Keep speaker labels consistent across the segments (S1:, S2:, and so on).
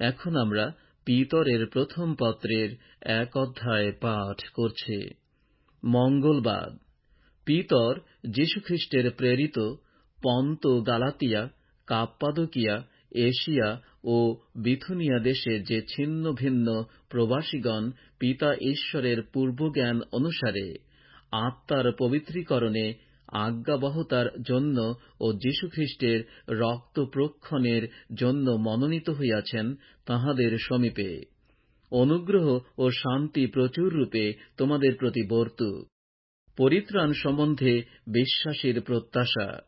S1: এখন আমরা পিতরের প্রথম পত্রের এক অধ্যায় পাঠ করছি। মঙ্গলবাদ। পিতর যীশুখ্রিস্টের প্রেরিত পন্ত গালাতিয়া, কাপ্পাদকিয়া, এশিয়া ও বিথুনিয়া দেশে যে ছিন্ন ভিন্ন প্রবাসীগণ পিতা ঈশ্বরের পূর্বজ্ঞান অনুসারে আত্মার পবিত্রীকরণে আজ্ঞাবহতার জন্য ও যীশুখ্রিস্টের রক্ত প্রক্ষণের জন্য মনোনীত হইয়াছেন তাঁহাদের সমীপে। অনুগ্রহ ও শান্তি প্রচুররূপে তোমাদের প্রতি বর্তুক পরিত্রাণ সম্বন্ধে বিশ্বাসীর প্রত্যাশা।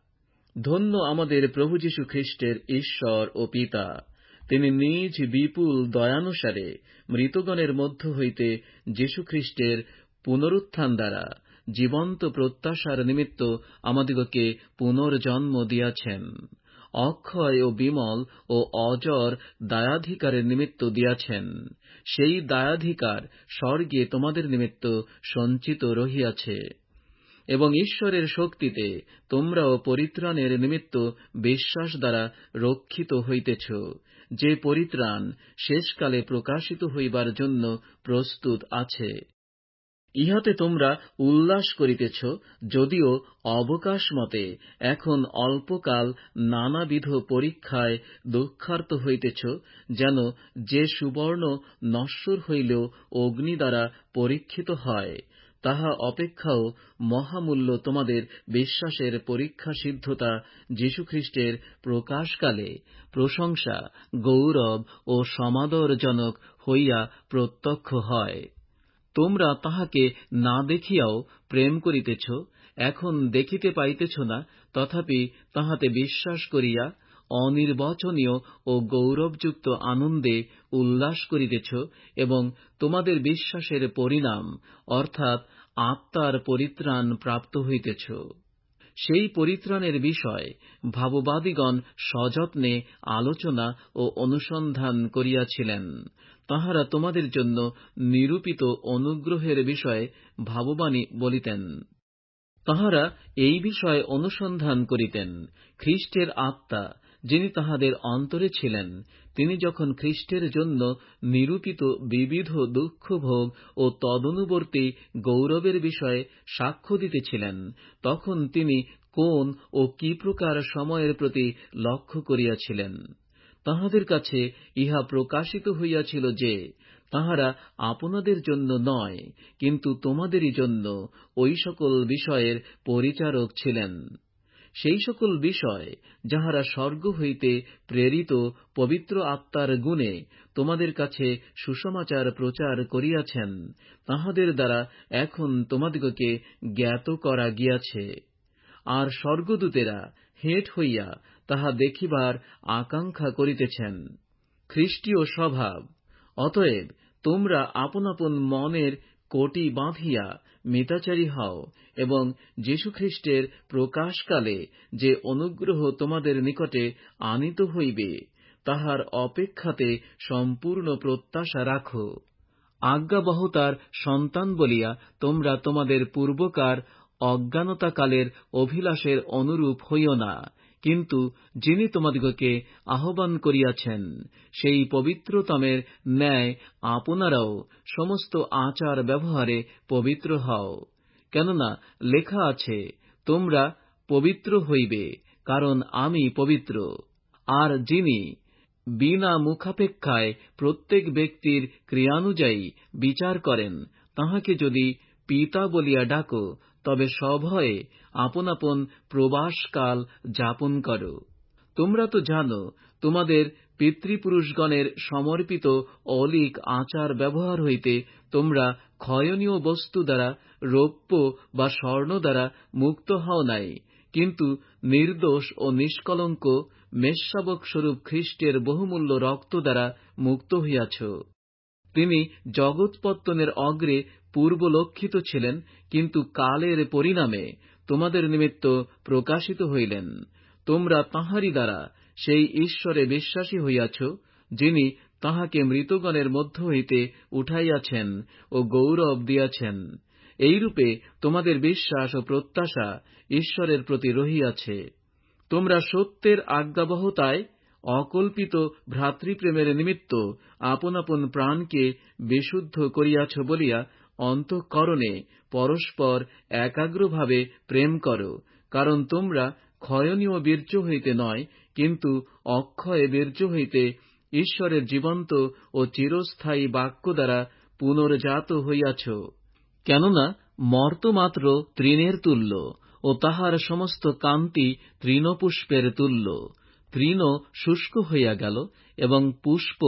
S1: ধন্য আমাদের প্রভু যীশু খ্রিস্টের ঈশ্বর ও পিতা। তিনি নিজ বিপুল দয়ানুসারে মৃতগণের মধ্য হইতে যীশুখ্রিস্টের পুনরুত্থান দ্বারা জীবন্ত প্রত্যাশার নিমিত্ত আমাদিগকে পুনর্জন্ম দিয়াছেন। অক্ষয় ও বিমল ও অজর দায়াধিকারের নিমিত্ত দিয়াছেন। সেই দায়াধিকার স্বর্গে তোমাদের নিমিত্ত সঞ্চিত রহিয়াছে। এবং ঈশ্বরের শক্তিতে তোমরাও পরিত্রাণের নিমিত্ত বিশ্বাস দ্বারা রক্ষিত হইতেছ, যে পরিত্রাণ শেষকালে প্রকাশিত হইবার জন্য প্রস্তুত আছে। ইহাতে তোমরা উল্লাস করিতেছ, যদিও অবকাশ মতে এখন অল্পকাল নানাবিধ পরীক্ষায় দুঃখার্ত হইতেছ, যেন যে সুবর্ণ নশ্বর হইলেও অগ্নি দ্বারা পরীক্ষিত হয়, তাহা অপেক্ষাও মহামূল্য তোমাদের বিশ্বাসের পরীক্ষা সিদ্ধতা যীশুখ্রিস্টের প্রকাশকালে। প্রশংসা, গৌরব ও সমাদরজনক হইয়া প্রত্যক্ষ হয়। তোমরা তাহাকে না দেখিয়াও প্রেম করিতেছ, এখন দেখিতে পাইতেছ না, তথাপি তাহাতে বিশ্বাস করিয়া অনির্বচনীয় ও গৌরবযুক্ত আনন্দে উল্লাস করিতেছ এবং তোমাদের বিশ্বাসের পরিণাম, অর্থাৎ আত্মার পরিত্রাণ প্রাপ্ত হইতেছ। সেই পরিত্রাণের বিষয় ভাববাদীগণ সযত্নে আলোচনা ও অনুসন্ধান করিয়াছিলেন। তাঁহারা তোমাদের জন্য নিরূপিত অনুগ্রহের বিষয়ে ভাববাণী বলিতেন। তাঁহারা এই বিষয়ে অনুসন্ধান করিতেন। খ্রিস্টের আত্মা, যিনি তাহাদের অন্তরে ছিলেন, তিনি যখন খ্রিস্টের জন্য নিরূপিত বিবিধ দুঃখভোগ ও তদনুবর্তী গৌরবের বিষয়ে সাক্ষ্য দিতেছিলেন, তখন তিনি কোন ও কি প্রকার সময়ের প্রতি লক্ষ্য করিয়াছিলেন। তাহাদের কাছে ইহা প্রকাশিত হইয়াছিল যে, তাহারা আপনাদের জন্য নয়, কিন্তু তোমাদেরই জন্য ঐ সকল বিষয়ের পরিচারক ছিলেন। সেই সকল বিষয় যাহারা স্বর্গ হইতে প্রেরিত পবিত্র আত্মার গুণে তোমাদের কাছে সুসমাচার প্রচার করিয়াছেন, তাহাদের দ্বারা এখন তোমাদিগকে জ্ঞাত করা গিয়াছে। আর স্বর্গদূতেরা হেঁট হইয়া তাহা দেখিবার আকাঙ্ক্ষা করিতেছেন। খ্রিস্টীয় স্বভাব, অতএব তোমরা আপন আপন মনের কোটি বাঁধিয়া মিতাচারী হও এবং যীশুখ্রিস্টের প্রকাশকালে যে অনুগ্রহ তোমাদের নিকটে আনিত হইবে, তাহার অপেক্ষাতে সম্পূর্ণ প্রত্যাশা রাখ। আজ্ঞাবহতার সন্তান বলিয়া তোমরা তোমাদের পূর্বকার অজ্ঞানতাকালের অভিলাষের অনুরূপ হইও না কিন্তু যিনি তোমাদিগকে আহ্বান করিয়াছেন, সেই পবিত্রতমের ন্যায় আপনারাও সমস্ত আচার ব্যবহারে পবিত্র হও। কেননা লেখা আছে, তোমরা পবিত্র হইবে, কারণ আমি পবিত্র। আর যিনি বিনা মুখাপেক্ষায় প্রত্যেক ব্যক্তির ক্রিয়ানুযায়ী বিচার করেন, তাহাকে যদি পিতা বলিয়া ডাকো তবে সভয়ে আপন আপন প্রবাসকাল যাপন কর। তোমরা তো জানো, তোমাদের পিতৃপুরুষগণের সমর্পিত অলিক আচার ব্যবহার হইতে তোমরা ক্ষয়নীয় বস্তু দ্বারা রৌপ্য বা স্বর্ণ দ্বারা মুক্ত হও নাই, কিন্তু নির্দোষ ও নিষ্কলঙ্ক মেষশাবক স্বরূপ খ্রিস্টের বহুমূল্য রক্ত দ্বারা মুক্ত হইয়াছ। তিনি জগৎপত্তনের অগ্রে পূর্বলক্ষিত ছিলেন, কিন্তু কালের পরিণামে তোমাদের নিমিত্ত প্রকাশিত হইলেন। তোমরা তাঁহারই দ্বারা সেই ঈশ্বরে বিশ্বাসী হইয়াছ, যিনি তাহাকে মৃতগণের মধ্য হইতে উঠাইয়াছেন ও গৌরব দিয়াছেন। এইরূপে তোমাদের বিশ্বাস ও প্রত্যাশা ঈশ্বরের প্রতি রহিয়াছে। তোমরা সত্যের আজ্ঞাবহতায় অকল্পিত ভ্রাতৃপ্রেমের নিমিত্ত আপন আপন প্রাণকে বিশুদ্ধ করিয়াছ বলিয়া অন্তঃকরণে পরস্পর একাগ্রভাবে প্রেম কর, কারণ তোমরা ক্ষয়নীয় বীর্য হইতে নয়, কিন্তু অক্ষয় বীর্য হইতে ঈশ্বরের জীবন্ত ও চিরস্থায়ী বাক্য দ্বারা পুনর্জাত হইয়াছ। কেননা মর্তমাত্র তৃণের তুল্য, ও তাহার সমস্ত কান্তি তৃণপুষ্পের তুল্য। তৃণ শুষ্ক হইয়া গেল এবং পুষ্প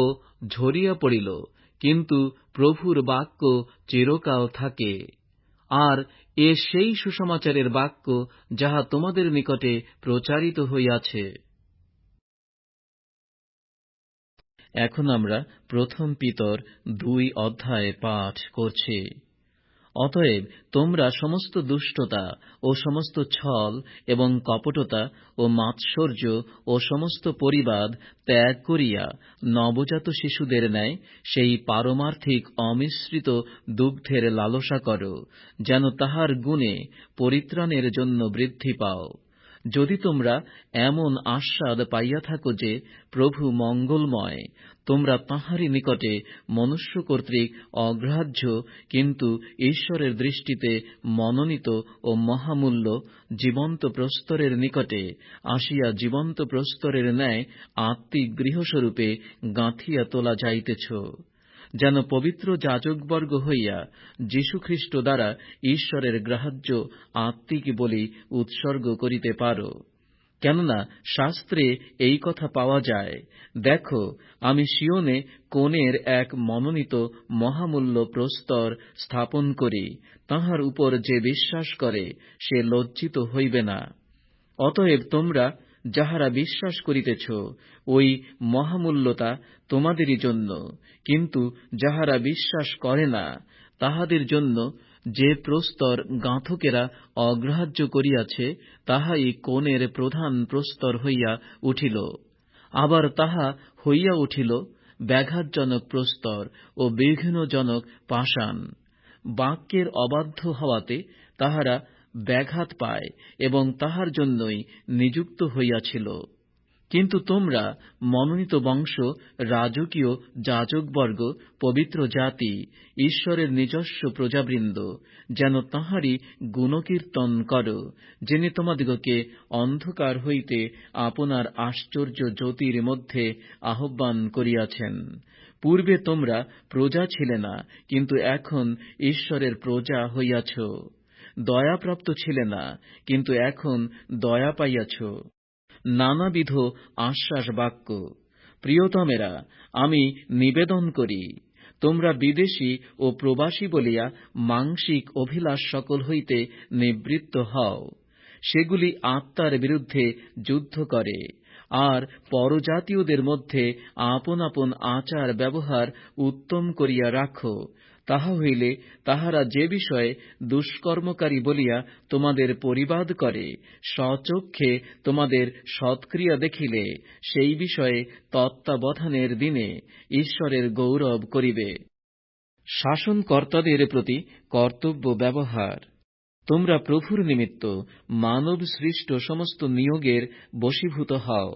S1: ঝরিয়া পড়িল। কিন্তু প্রভুর বাক্য চিরকাল থাকে। আর এ সেই সুসমাচারের বাক্য যাহা তোমাদের নিকটে প্রচারিত হইয়াছে। এখন আমরা প্রথম পিতর দুই অধ্যায় পাঠ করছি। অতএব তোমরা সমস্ত দুষ্টতা ও সমস্ত ছল এবং কপটতা ও মাৎসর্য ও সমস্ত পরিবাদ ত্যাগ করিয়া নবজাত শিশুদের ন্যায় সেই পারমার্থিক অমিশ্রিত দুগ্ধের লালসা কর, যেন তাহার গুণে পরিত্রাণের জন্য বৃদ্ধি পাও। যদি তোমরা এমন আস্বাদ পাইয়া থাকো যে প্রভু মঙ্গলময়, তোমরা তাঁহারই নিকটে মনুষ্য কর্তৃক অগ্রাহ্য, কিন্তু ঈশ্বরের দৃষ্টিতে মনোনীত ও মহামূল্য জীবন্ত প্রস্তরের নিকটে আসিয়া জীবন্ত প্রস্তরের ন্যায় আত্মিক গৃহস্বরূপে গাঁথিয়া তোলা যাইতেছ। যেন পবিত্র যাজকবর্গ হইয়া যীশুখ্রিস্ট দ্বারা ঈশ্বরের গ্রাহ্য আত্মিক বলি উৎসর্গ করিতে পার। কেননা শাস্ত্রে এই কথা পাওয়া যায়, দেখো, আমি সিওনে কোণের এক মনোনীত মহামূল্য প্রস্তর স্থাপন করি, তাহার উপর যে বিশ্বাস করে, সে লজ্জিত হইবে না। অতএব তোমরা যাহারা বিশ্বাস করিতেছ, ওই মহামূল্যতা তোমাদেরই জন্য। কিন্তু যাহারা বিশ্বাস করে না, তাহাদের জন্য যে প্রস্তর গাঁথকেরা অগ্রাহ্য করিয়াছে, তাহাই কোণের প্রধান প্রস্তর হইয়া উঠিল। আবার তাহা হইয়া উঠিল ব্যাঘাতজনক প্রস্তর ও বিঘ্নজনক পাষাণ। বাক্যের অবাধ্য হওয়াতে তাহারা ব্যাঘাত পায় এবং তাহার জন্যই নিযুক্ত হইয়াছিল। কিন্তু তোমরা মনোনীত বংশ, রাজকীয় যাজকবর্গ, পবিত্র জাতি, ঈশ্বরের নিজস্ব প্রজাবৃন্দ, যেন তাঁহারই গুণকীর্তন কর, যিনি তোমাদিগকে অন্ধকার হইতে আপনার আশ্চর্য জ্যোতির মধ্যে আহ্বান করিয়াছেন। পূর্বে তোমরা প্রজা ছিলে না, কিন্তু এখন ঈশ্বরের প্রজা হইয়াছ। দয়াপ্রাপ্ত ছিলে না, কিন্তু এখন দয়া পাইয়াছ। নানাবিধ আশ্বাস বাক্য, প্রিয়তমেরা, আমি নিবেদন করি, তোমরা বিদেশি ও প্রবাসী বলিয়া মাংসিক অভিলাষ সকল হইতে নিবৃত্ত হও। সেগুলি আত্মার বিরুদ্ধে যুদ্ধ করে, আর পরজাতীয়দের মধ্যে আপন আপন আচার ব্যবহার উত্তম করিয়া রাখো তাহা হইলে তাহারা যে বিষয়ে দুষ্কর্মকারী বলিয়া তোমাদের পরিবাদ করে, স্বচক্ষে তোমাদের সৎক্রিয়া দেখিলে, সেই বিষয়ে তত্ত্বাবধানের দিনে ঈশ্বরের গৌরব করিবে। শাসনকর্তাদের প্রতি কর্তব্য ব্যবহার। তোমরা প্রভুর নিমিত্ত মানব সৃষ্ট সমস্ত নিয়োগের বশীভূত হও।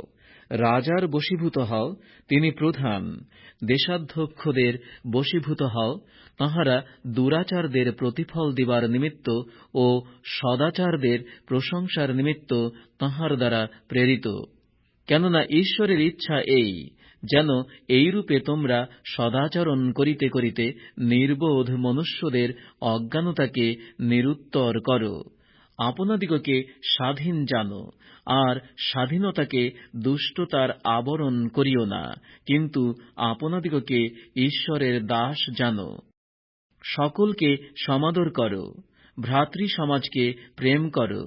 S1: রাজার বশীভূত হও, তিনি প্রধান। দেশাধ্যক্ষদের বশীভূত হও, তাঁহারা দুরাচারদের প্রতিফল দিবার নিমিত্ত ও সদাচারদের প্রশংসার নিমিত্ত তাঁহার দ্বারা প্রেরিত। কেননা ঈশ্বরের ইচ্ছা এই, যেন এইরূপে তোমরা সদাচরণ করিতে করিতে নির্বোধ মনুষ্যদের অজ্ঞানতাকে নিরুত্তর কর। আপনাদিগকে স্বাধীন জানো, আর স্বাধীনতাকে দুষ্টতার আবরণ করিও না, কিন্তু আপনাদিগকে ঈশ্বরের দাস জানো। সকলকে সমাদর করো ভ্রাতৃ সমাজকে প্রেম করো,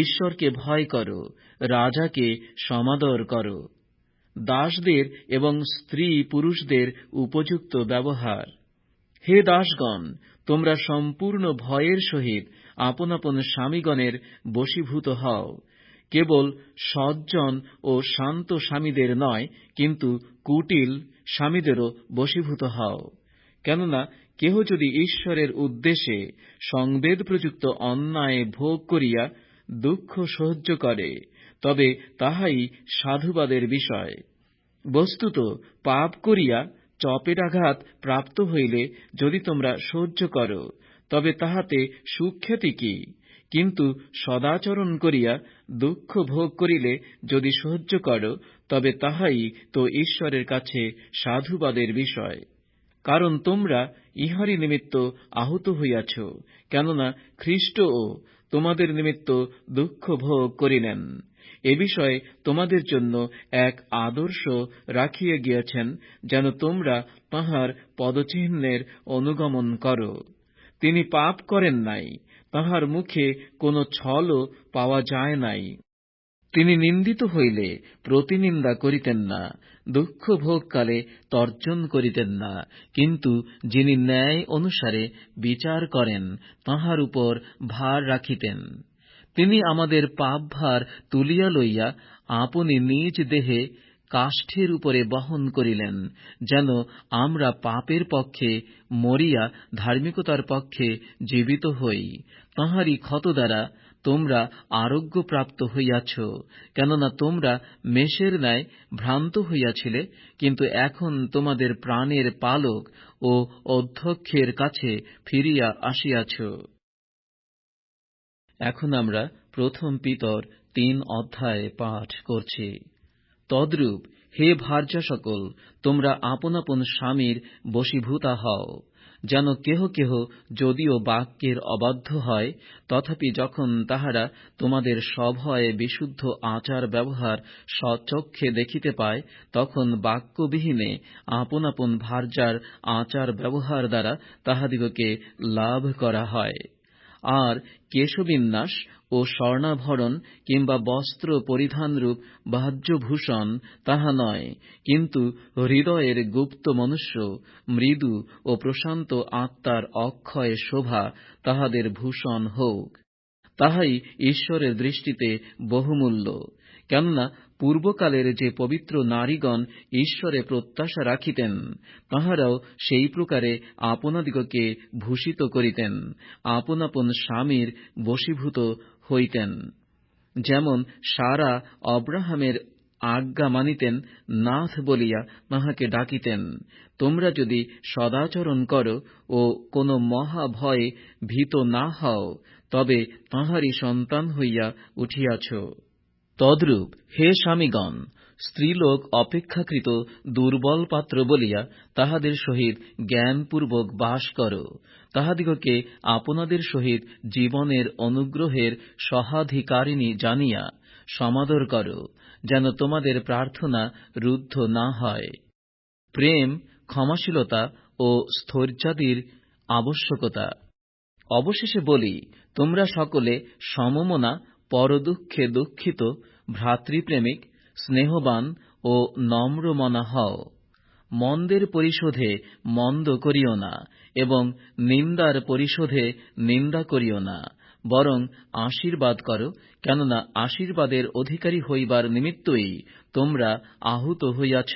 S1: ঈশ্বরকে ভয় করো, রাজাকে সমাদর করো। দাসদের এবং স্ত্রী পুরুষদের উপযুক্ত ব্যবহার। হে দাসগণ, তোমরা সম্পূর্ণ ভয়ের সহিত আপন আপন স্বামীগণের বশীভূত হও। কেবল সজ্জন ও শান্ত স্বামীদের নয়, কিন্তু কুটিল স্বামীদেরও বশীভূত হও। কেননা কেহ যদি ঈশ্বরের উদ্দেশ্যে সংবেদ প্রযুক্ত অন্যায় ভোগ করিয়া দুঃখ সহ্য করে, তবে তাহাই সাধুবাদের বিষয়। বস্তুত পাপ করিয়া চপেটাঘাত প্রাপ্ত হইলে যদি তোমরা সহ্য কর তবে তাহাতে সুখ্যাতি কি? কিন্তু সদাচরণ করিয়া দুঃখ ভোগ করিলে যদি সহ্য কর, তবে তাহাই তো ঈশ্বরের কাছে সাধুবাদের বিষয়। কারণ তোমরা ইহারই নিমিত্ত আহত হইয়াছ, কেননা খ্রিস্টও তোমাদের নিমিত্ত দুঃখ ভোগ করিলেন। এ বিষয়ে তোমাদের জন্য এক আদর্শ রাখিয়া গিয়াছেন, যেন তোমরা তাঁহার পদচিহ্নের অনুগমন কর। তিনি পাপ করেন নাই, তাঁহার মুখে কোন ছলও পাওয়া যায় নাই। তিনি নিন্দিত হইলে প্রতিনিন্দা করিতেন না, দুঃখ ভোগকালে তর্জন করিতেন না, কিন্তু যিনি ন্যায় অনুসারে বিচার করেন, তাঁহার উপর ভার রাখিতেন। তিনি আমাদের পাপভার তুলিয়া লইয়া আপনি নিজ দেহে কাষ্ঠের উপরে বহন করিলেন, যেন আমরা পাপের পক্ষে, মরিয়া ধার্মিকতার পক্ষে জীবিত হই। তাঁহারই ক্ষত দ্বারা তোমরা আরোগ্য প্রাপ্ত হইয়াছ, কেননা তোমরা মেষের ন্যায় ভ্রান্ত হইয়াছিলে, কিন্তু এখন তোমাদের প্রাণের পালক ও অধ্যক্ষের কাছে ফিরিয়া আসিয়াছ। এখন আমরা প্রথম পিতর তিন অধ্যায় পাঠ করছি। তদ্রূপ, হে ভার্যা সকল, তোমরা আপন আপন স্বামীর বশীভূতা হও। যেন কেহ কেহ যদিও বাক্যের অবাধ্য হয়, তথাপি যখন তাহারা তোমাদের সভয়ে বিশুদ্ধ আচার ব্যবহার সচক্ষে দেখিতে পায়, তখন বাক্যবিহীনে আপন আপন ভার্যার আচার ব্যবহার দ্বারা তাহাদিগকে লাভ করা হয়। আর কেশবিন্যাস ও স্বর্ণাভরণ কিংবা বস্ত্র পরিধানরূপ বাহ্যভূষণ তাহা নয়, কিন্তু হৃদয়ের গুপ্ত মনুষ্য, মৃদু ও প্রশান্ত আত্মার অক্ষয় শোভা তাহাদের ভূষণ হোক। তাহাই ঈশ্বরের দৃষ্টিতে বহুমূল্য, কেননা পূর্বকালের যে পবিত্র নারীগণ ঈশ্বরে প্রত্যাশা রাখিতেন, তাহারাও সেই প্রকারে আপনাদিগকে ভূষিত করিতেন আপন আপন স্বামীর বশীভূত হইতেন। যেমন সারা অব্রাহামের আজ্ঞা মানিতেন, নাথ বলিয়া তাহাকে ডাকিতেন, তোমরা যদি সদাচরণ কর ও কোন মহাভয়ে ভীত না হও, তবে তাঁহারই সন্তান হইয়া উঠিয়াছ। তদ্রূপ, হে স্বামীগণ, স্ত্রীলোক অপেক্ষাকৃত দুর্বল পাত্র বলিয়া তাহাদের সহিত জ্ঞানপূর্বক বাস কর। তাহাদিগকে আপনাদের সহিত জীবনের অনুগ্রহের সহাধিকারিণী জানিয়া সমাদর কর, যেন তোমাদের প্রার্থনা রুদ্ধ না হয়। প্রেম, ক্ষমাশীলতা ও স্থৈর্যাদির আবশ্যকতা। অবশেষে বলি, তোমরা সকলে সমমনা পরদুঃখে দুঃখিত ভ্রাতৃপ্রেমিক, স্নেহবান ও নম্রমনা হও মন্দের পরিশোধে মন্দ করিও না এবং নিন্দার পরিশোধে নিন্দা করিও না, বরং আশীর্বাদ কর, কেননা আশীর্বাদের অধিকারী হইবার নিমিত্তই তোমরা আহুত হইয়াছ।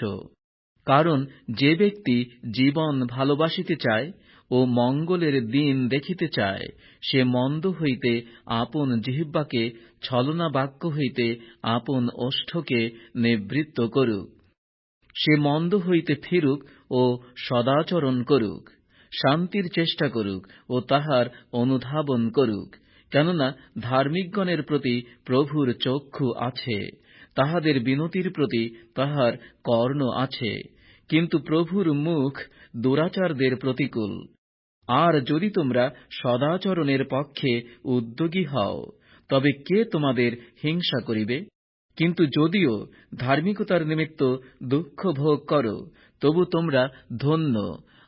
S1: কারণ যে ব্যক্তি জীবন ভালোবাসিতে চায় ও মঙ্গলের দিন দেখিতে চায়, সে মন্দ হইতে আপন জিহ্বাকে, ছলনা বাক্য হইতে আপন ওষ্ঠকে নিবৃত্ত করুক। সে মন্দ হইতে ফিরুক ও সদাচরণ করুক, শান্তির চেষ্টা করুক ও তাহার অনুধাবন করুক, কেননা ধার্মিকগণের প্রতি প্রভুর চক্ষু আছে, তাহাদের বিনতির প্রতি তাহার কর্ণ আছে, কিন্তু প্রভুর মুখ দুরাচারদের প্রতিকূল। আর যদি তোমরা সদাচরণের পক্ষে উদ্যোগী হও, তবে কে তোমাদের হিংসা করিবে? কিন্তু যদিও ধার্মিকতার নিমিত্ত দুঃখ ভোগ কর, তবু তোমরা ধন্য,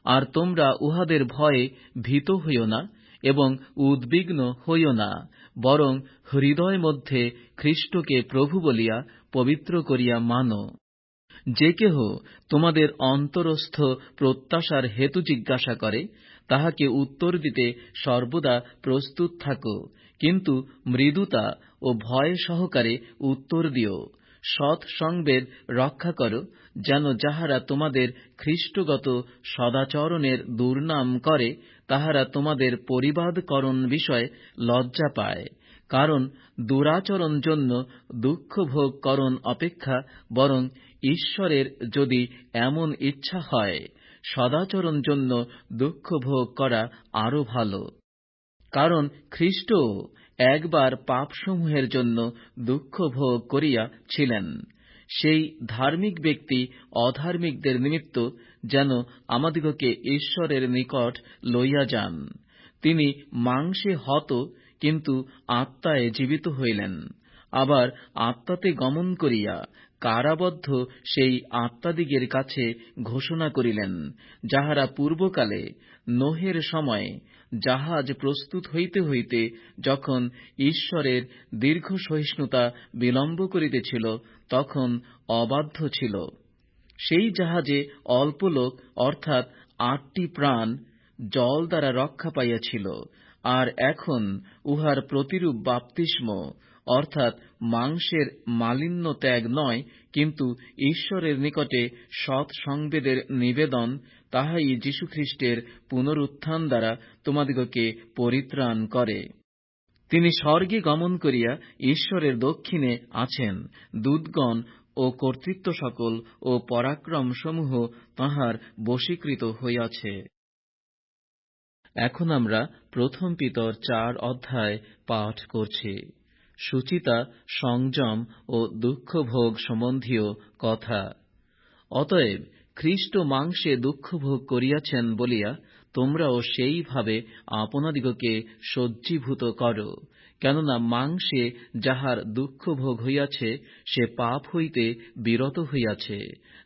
S1: আর তোমরা উহাদের ভয়ে ভীত হইও না এবং উদ্বিগ্ন হইও না, বরং হৃদয় মধ্যে খ্রিস্টকে প্রভু বলিয়া পবিত্র করিয়া মানো। যে কেহ তোমাদের অন্তরস্থ প্রত্যাশার হেতু জিজ্ঞাসা করে, তাহাকে উত্তর দিতে সর্বদা প্রস্তুত থাকো, কিন্তু মৃদুতা ও ভয় সহকারে উত্তর দিও। সৎ সংবেদ রক্ষা কর, যেন যাহারা তোমাদের খ্রিস্টগত সদাচরণের দুর্নাম করে, তাহারা তোমাদের পরিবাদকরণ বিষয়ে লজ্জা পায়। কারণ দুরাচরণ জন্য দুঃখ ভোগ করণ অপেক্ষা বরং ঈশ্বরের যদি এমন ইচ্ছা হয়, সদাচরণ জন্য দুঃখ ভোগ করা আরও ভালো। কারণ খ্রিস্টও একবার পাপসমূহের জন্য দুঃখ ভোগ করিয়া ছিলেন। সেই ধার্মিক ব্যক্তি অধার্মিকদের নিমিত্ত যেন আমাদিগকে ঈশ্বরের নিকট লইয়া যান। তিনি মাংসে হত, কিন্তু আত্মায় জীবিত হইলেন। আবার আত্মাতে গমন করিয়া কারাবদ্ধ সেই আত্মাদিগের কাছে ঘোষণা করিলেন, যাহারা পূর্বকালে নোহের সময়ে জাহাজ প্রস্তুত হইতে হইতে যখন ঈশ্বরের দীর্ঘ সহিষ্ণুতা বিলম্ব করিতেছিল, তখন অবাধ্য ছিল। সেই জাহাজে অল্প লোক, অর্থাৎ আটটি প্রাণ, জল দ্বারা রক্ষা পাইয়াছিল, আর এখন উহার প্রতিরূপ বাপ্তিস্ম, অর্থাৎ মাংসের মালিন্য ত্যাগ নয়, কিন্তু ঈশ্বরের নিকটে সৎ সংবেদের নিবেদন, তাহাই যীশুখ্রিস্টের পুনরুত্থান দ্বারা তোমাদিগকে পরিত্রাণ করে। তিনি স্বর্গে গমন করিয়া ঈশ্বরের দক্ষিণে আছেন। দূতগণ ও কর্তৃত্ব সকল ও পরাক্রম সমূহ তাঁহার বশীকৃত হইয়াছে। এখন আমরা প্রথম পিতর চার অধ্যায় পাঠ করছি। সুচিতা, সংযম ও দুঃখভোগ সম্বন্ধীয় কথা। অতএব খ্রিস্ট মাংসে দুঃখভোগ করিয়াছেন বলিয়া তোমরাও সেইভাবে আপনাদিগকে সজ্জীভূত কর, কেননা মাংসে যাহার দুঃখভোগ হইয়াছে, সে পাপ হইতে বিরত হইয়াছে,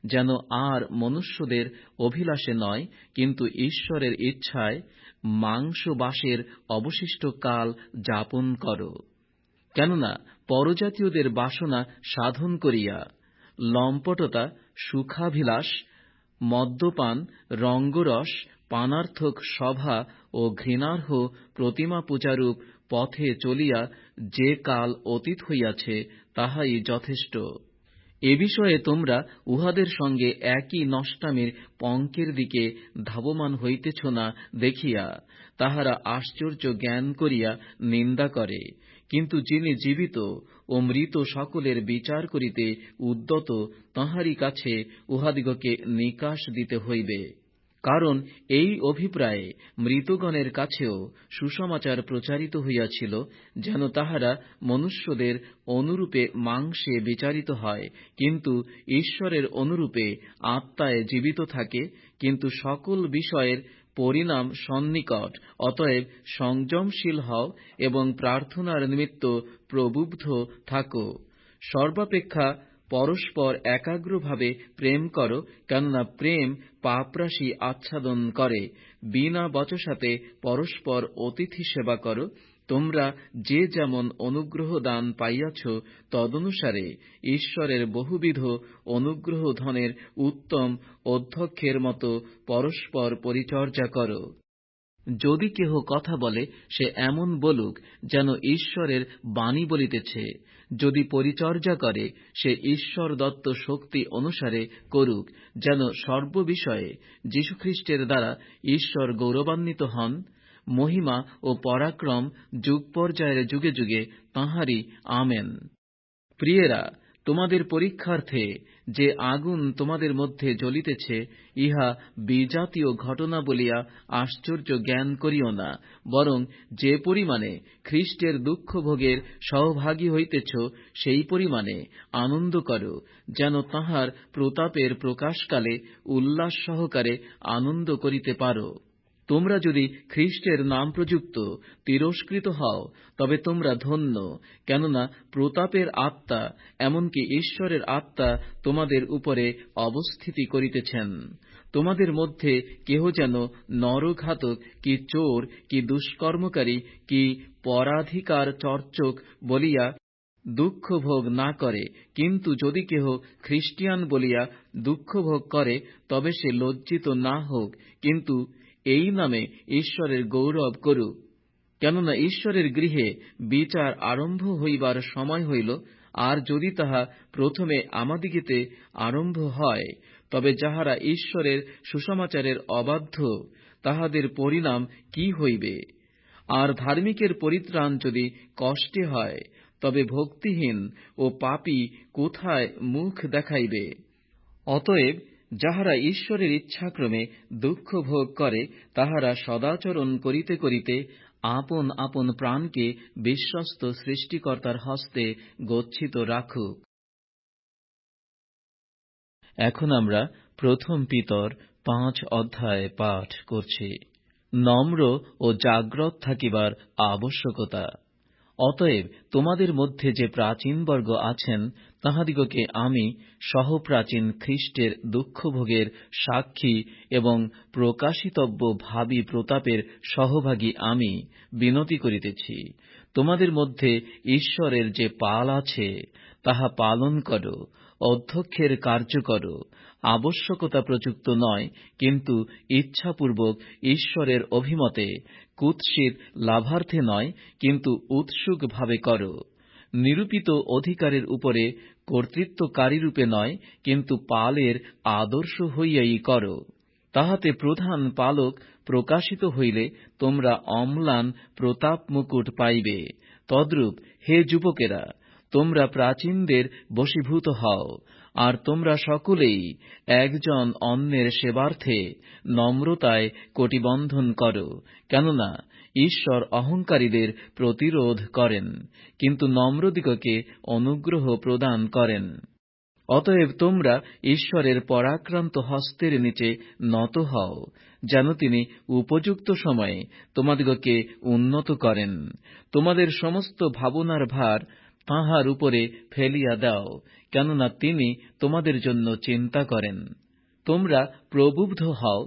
S1: যেন আর মনুষ্যদের অভিলাষে নয়, কিন্তু ঈশ্বরের ইচ্ছায় মাংসবাসের অবশিষ্ট কাল যাপন কর। কেননা পরজাতীয়দের বাসনা সাধন করিয়া লম্পটতা, সুখাভিলাষ, মদ্যপান, রঙ্গরস, পানার্থক সভা ও ঘৃণার্হ প্রতিমা পূজারূপ পথে চলিয়া যে কাল অতীত হইয়াছে, তাহাই যথেষ্ট। এ বিষয়ে তোমরা উহাদের সঙ্গে একই নষ্টামির পঙ্কের দিকে ধাবমান হইতেছ না দেখিয়া, তাহারা আশ্চর্য জ্ঞান করিয়া নিন্দা করে। কিন্তু যিনি জীবিত ও মৃত সকলের বিচার করিতে উদ্যত, তাঁহারই কাছে উহাদিগকে নিকাশ দিতে হইবে। কারণ এই অভিপ্রায়ে মৃতগণের কাছেও সুসমাচার প্রচারিত হইয়াছিল, যেন তাহারা মনুষ্যদের অনুরূপে মাংসে বিচারিত হয়, কিন্তু ঈশ্বরের অনুরূপে আত্মায় জীবিত থাকে, কিন্তু সকল বিষয়ের পরিণাম সন্নিকট, অতএব সংযমশীল হও এবং প্রার্থনার নিমিত্ত প্রবুদ্ধ থাকো। সর্বাপেক্ষা পরস্পর একাগ্রভাবে প্রেম কর, কেননা প্রেম পাপরাশি আচ্ছাদন করে। বিনা বচসাতে পরস্পর অতিথি সেবা কর তোমরা যে যেমন অনুগ্রহ দান পাইয়াছ, তদনুসারে ঈশ্বরের বহুবিধ অনুগ্রহ ধনের উত্তম অধ্যক্ষের মতো পরস্পর পরিচর্যা কর। যদি কেহ কথা বলে, সে এমন বলুক যেন ঈশ্বরের বাণী বলিতেছে। যদি পরিচর্যা করে, সে ঈশ্বর দত্ত শক্তি অনুসারে করুক যেন সর্ববিষয়ে যীশুখ্রিস্টের দ্বারা ঈশ্বর গৌরবান্বিত হন। মহিমা ও পরাক্রম যুগ পর্যায়ের যুগে যুগে তাঁহারই। আমেন। প্রিয়েরা, তোমাদের পরীক্ষার্থে যে আগুন তোমাদের মধ্যে জ্বলিতেছে, ইহা বিজাতীয় ঘটনা বলিয়া আশ্চর্য জ্ঞান করিও না, বরং যে পরিমাণে খ্রিস্টের দুঃখভোগের সহভাগী হইতেছ, সেই পরিমাণে আনন্দ কর, যেন তাঁহার প্রতাপের প্রকাশকালে উল্লাস সহকারে আনন্দ করিতে পার। তোমরা যদি খ্রিস্টের নাম প্রযুক্ত, তিরস্কৃত হও, তবে তোমরা ধন্য, কেননা প্রতাপের আত্মা, এমনকি ঈশ্বরের আত্মা তোমাদের উপরে অবস্থিতি করিতেছেন। তোমাদের মধ্যে কেহ যেন নরঘাতক, কি চোর, কি দুষ্কর্মকারী, কি পরাধিকার চর্চক বলিয়া দুঃখভোগ না করে, কিন্তু যদি কেহ খ্রিস্টিয়ান বলিয়া দুঃখভোগ করে, তবে সে লজ্জিত না হোক, কিন্তু এই নামে ঈশ্বরের গৌরব করুক কেননা ঈশ্বরের গৃহে বিচার আরম্ভ হইবার সময় হইল, আর যদি তাহা প্রথমে আমাদিগেতে আরম্ভ হয়, তবে যাহারা ঈশ্বরের সুসমাচারের অবাধ্য, তাহাদের পরিণাম কি হইবে? আর ধার্মিকের পরিত্রাণ যদি কষ্টে হয়, তবে ভক্তিহীন ও পাপী কোথায় মুখ দেখাইবে? অতএব যাহারা ঈশ্বরের ইচ্ছাক্রমে দুঃখ ভোগ করে, তাহারা সদাচরণ করিতে করিতে আপন আপন প্রাণকে বিশ্বস্ত সৃষ্টিকর্তার হস্তে গচ্ছিত রাখুক। এখন আমরা প্রথম পিতর পাঁচ অধ্যায় পাঠ করছি। নম্র ও জাগ্রত থাকিবার আবশ্যকতা। অতএব তোমাদের মধ্যে যে প্রাচীনবর্গ আছেন তাহাদিগকে আমি সহপ্রাচীন খ্রীষ্টের দুঃখভোগের সাক্ষী এবং প্রকাশিতব্য ভাবী প্রতাপের সহভাগী আমি বিনতি করিতেছি। তোমাদের মধ্যে ঈশ্বরের যে পাল আছে, তাহা পালন কর, অধ্যক্ষের কার্য কর, আবশ্যকতা প্রযুক্ত নয়, কিন্তু ইচ্ছাপূর্বক ঈশ্বরের অভিমতে কুৎসিত লাভার্থে নয়, কিন্তু উৎসুকভাবে কর। নিরূপিত অধিকারের উপরে কর্তৃত্বকারীরূপে নয়, কিন্তু পালের আদর্শ হইয়াই কর। তাহাতে প্রধান পালক প্রকাশিত হইলে তোমরা অম্লান প্রতাপ মুকুট পাইবে। তদ্রূপ, হে যুবকেরা, তোমরা প্রাচীনদের বশীভূত হও, আর তোমরা সকলেই একজন অন্যের সেবার্থে নম্রতায় কটিবন্ধন কর। কেননা ঈশ্বর অহংকারীদের প্রতিরোধ করেন, কিন্তু নম্রদিগকে অনুগ্রহ প্রদান করেন। অতএব তোমরা ঈশ্বরের পরাক্রান্ত হস্তের নিচে নত হও, যেন তিনি উপযুক্ত সময়ে তোমাদিগকে উন্নত করেন। তোমাদের সমস্ত ভাবনার ভার তাঁহার উপরে ফেলিয়া দাও, কেননা তিনি তোমাদের জন্য চিন্তা করেন। তোমরা প্রবুব্ধ হও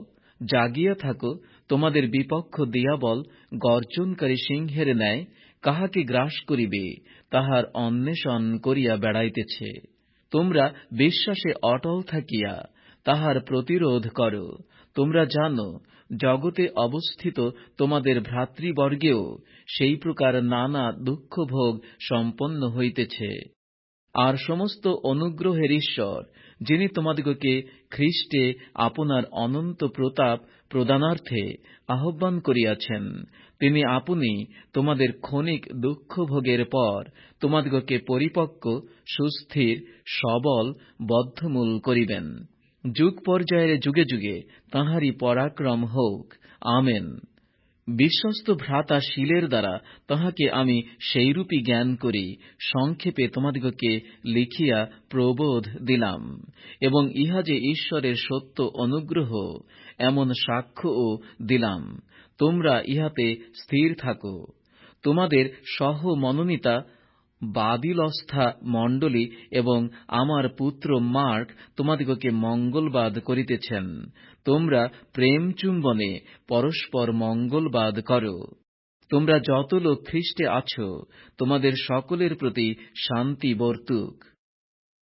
S1: জাগিয়া থাকো, তোমাদের বিপক্ষ দিয়াবল গর্জনকারী সিংহের ন্যায় কাহাকে গ্রাস করিবে, তাহার অন্বেষণ করিয়া বেড়াইতেছে। তোমরা বিশ্বাসে অটল থাকিয়া তাহার প্রতিরোধ কর। তোমরা জানো, জগতে অবস্থিত তোমাদের ভ্রাতৃবর্গেও সেই প্রকার নানা দুঃখভোগ সম্পন্ন হইতেছে। আর সমস্ত অনুগ্রহের ঈশ্বর যিনি তোমাদিগকে খ্রীষ্টে আপনার অনন্ত প্রতাপ প্রদানার্থে আহ্বান করিয়াছেন, তিনি আপনি তোমাদের ক্ষণিক দুঃখভোগের পর তোমাদিগকে পরিপক্ক, সুস্থির, সবল, বদ্ধমূল করিবেন। যুগ পর্যায়ের যুগে যুগে তাঁহারই পরাক্রম হোক। আমেন। বিশ্বস্ত ভ্রাতা শিলের দ্বারা তাহাকে আমি সেইরূপই জ্ঞান করি, সংক্ষেপে তোমাদিগকে লিখিয়া প্রবোধ দিলাম, এবং ইহা যে ঈশ্বরের সত্য অনুগ্রহ, এমন সাক্ষ্যও দিলাম। তোমরা ইহাতে স্থির থাকো। তোমাদের সহ মনোনীতা বাদিলস্থা মণ্ডলী এবং আমার পুত্র মার্ক তোমাদিগকে মঙ্গলবাদ করিতেছেন। তোমরা প্রেম চুম্বনে পরস্পর মঙ্গলবাদ কর। তোমরা যত লোক খ্রিস্টে আছো, তোমাদের সকলের প্রতি শান্তি বর্তুক।